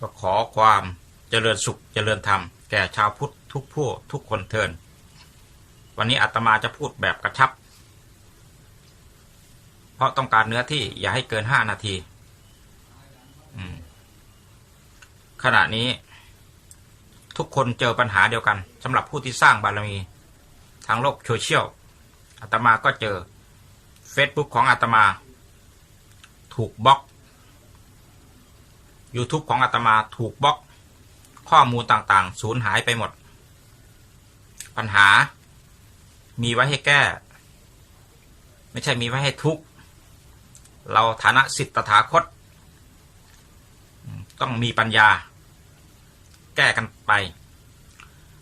ก็ขอความเจริญสุขเจริญธรรม แก่ชาวพุทธทุกผู้ทุกคนเทิน วันนี้อาตมาจะพูดแบบกระชับ เพราะต้องการเนื้อที่อย่าให้เกินห้านาที ขณะนี้ทุกคนเจอปัญหาเดียวกันสำหรับผู้ที่สร้างบารมี ทางโลกโซเชียลอาตมาก็เจอ Facebook ของอาตมา ถูกบล็อก YouTube ของอาตมาถูกบล็อกข้อมูลต่างๆ สูญหายไปหมด ปัญหา มีไว้ให้แก้ ไม่ใช่มีไว้ให้ทุกเราฐานะสิทธตถาคต ต้องมีปัญญา แก้กันไป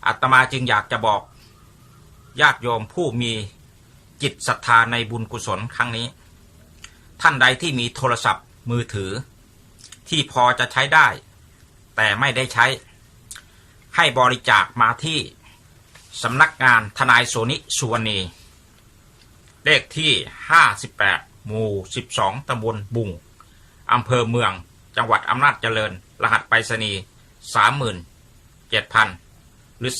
อาตมาจึงอยากจะบอกญาติโยมผู้มีจิตศรัทธาในบุญกุศลครั้งนี้ ท่านใดที่มีโทรศัพท์มือถือ ที่พอจะใช้ได้ แต่ไม่ได้ใช้ ให้บริจาคมาที่สำนักงานทนายโสนิสุวรรณี เลขที่ 58 หมู่ 12 ตำบลบุงอำเภอเมือง จังหวัดอำนาจเจริญ รหัสไปรษณีย์37,000 หรือ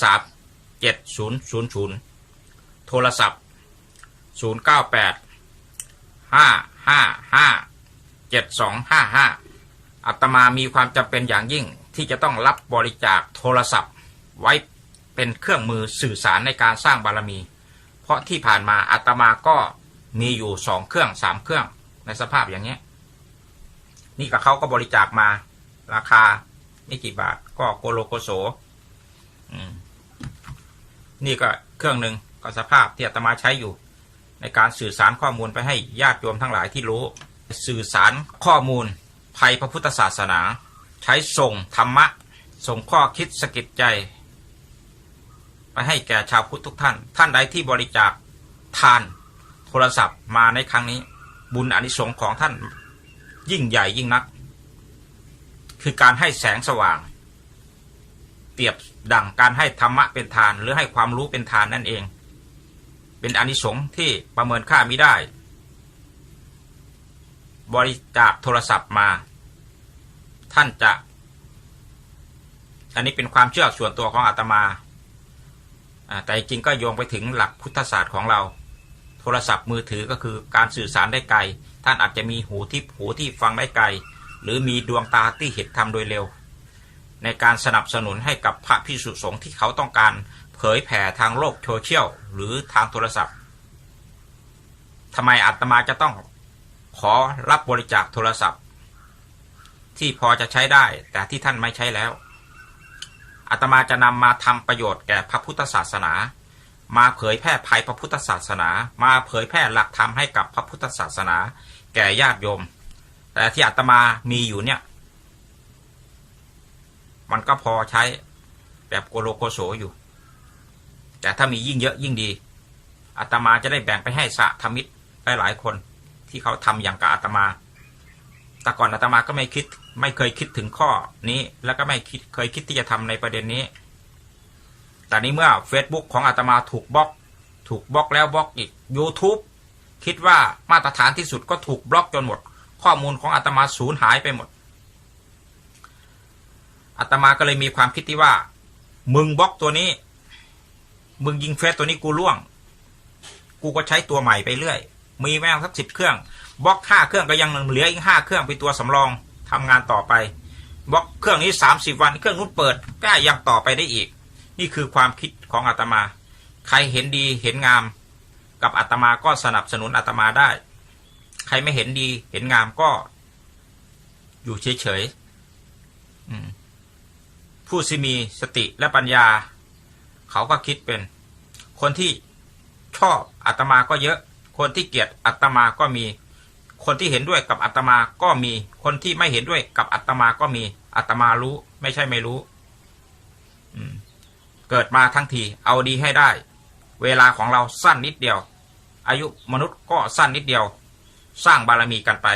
37000 โทรศัพท์ 098 555 7255 อัตมามีความจำเป็นอย่างยิ่งที่จะต้องรับบริจาคโทรศัพท์ ไว้เป็นเครื่องมือสื่อสารในการสร้างบารมี เพราะที่ผ่านมาอาตมาก็มีอยู่สองเครื่องสามเครื่องในสภาพอย่างนี้นี่กับเขาก็บริจาคมาราคาไม่กี่บาทก็โกโลโกโสนี่ก็เครื่องหนึ่งก็สภาพที่อาตมาใช้อยู่ ในการสื่อสารข้อมูลไปให้ญาติโยมทั้งหลายที่รู้ สื่อสารข้อมูล ภัยพระพุทธศาสนา ใช้ส่งธรรมะ ส่งข้อคิดสกิดใจ ไปให้แก่ชาวพุทธทุกท่าน ท่านใดที่บริจาคทานโทรศัพท์มาในครั้งนี้ บุญอนิสงส์ของท่านยิ่งใหญ่ยิ่งนัก คือการให้แสงสว่าง เปรียบดังการให้ธรรมะเป็นทาน หรือให้ความรู้เป็นทานนั่นเอง เป็นอนิสงส์ที่ประเมินค่าไม่ได้ บริจาคโทรศัพท์มา ท่านจะ อันนี้เป็นความเชื่อส่วนตัวของอาตมา แต่จริงก็โยงไปถึงหลักพุทธศาสตร์ของเรา โทรศัพท์มือถือก็คือการสื่อสารได้ไกล ท่านอาจจะมีหูที่หูที่ฟังได้ไกล หรือมีดวงตาที่เห็นธรรมโดยเร็ว ในการสนับสนุนให้กับพระพิสุสงฆ์ที่เขาต้องการเผยแผ่ทางโลกโซเชียลหรือทางโทรศัพท์ทำไมอาตมาจะต้อง ขอรับบริจาคโทรศัพท์ ที่พอจะใช้ได้ แต่ที่ท่านไม่ใช้แล้วอาตมาจะนำมาทำประโยชน์แก่พระพุทธศาสนา มาเผยแพร่ภัยพระพุทธศาสนา มาเผยแพร่หลักธรรมให้กับพระพุทธศาสนา แก่ญาติโยม แต่ที่อาตมามีอยู่เนี่ย มันก็พอใช้แบบโกโลโกโสอยู่ แต่ถ้ามียิ่งเยอะยิ่งดีอาตมาจะได้แบ่งไปให้สะธรรมิตรหลายๆคน ที่เขาทำอย่างกับอาตมา แต่ก่อนอาตมาก็ไม่คิด ไม่เคยคิดถึงข้อนี้ แล้วก็ไม่คิดเคยคิดที่จะทำในประเด็นนี้ แต่นี้เมื่อ Facebook ของอาตมาถูกบล็อก ถูกบล็อกแล้วบล็อกอีก YouTube คิดว่ามาตรฐานที่สุดก็ถูกบล็อกจนหมด ข้อมูลของอาตมาสูญหายไปหมดอาตมาก็เลยมีความคิดที่ว่า มึงบล็อกตัวนี้ มึงยิงเฟซตัวนี้กูล่วง กูก็ใช้ตัวใหม่ไปเรื่อย มีแม่งสักสิบเครื่องบล็อกห้าเครื่องก็ยังเหลืออีกห้าเครื่องเป็นตัวสำรองทำงานต่อไปบล็อกเครื่องนี้สามสิบวัน เครื่องนู้นเปิดก็ยังต่อไปได้อีก นี่คือความคิดของอาตมา ใครเห็นดีเห็นงาม กับอาตมาก็สนับสนุนอาตมาได้ ใครไม่เห็นดีเห็นงามก็ อยู่เฉยๆผู้ที่มีสติและปัญญา เขาก็คิดเป็น คนที่ชอบอาตมาก็เยอะ คนที่เกลียดอัตมาก็มี คนที่เห็นด้วยกับอัตมาก็มี คนที่ไม่เห็นด้วยกับอัตมาก็มี อัตมารู้ ไม่ใช่ไม่รู้เกิดมาทั้งทีเอาดีให้ได้ เวลาของเราสั้นนิดเดียว อายุมนุษย์ก็สั้นนิดเดียว สร้างบารมีกันไป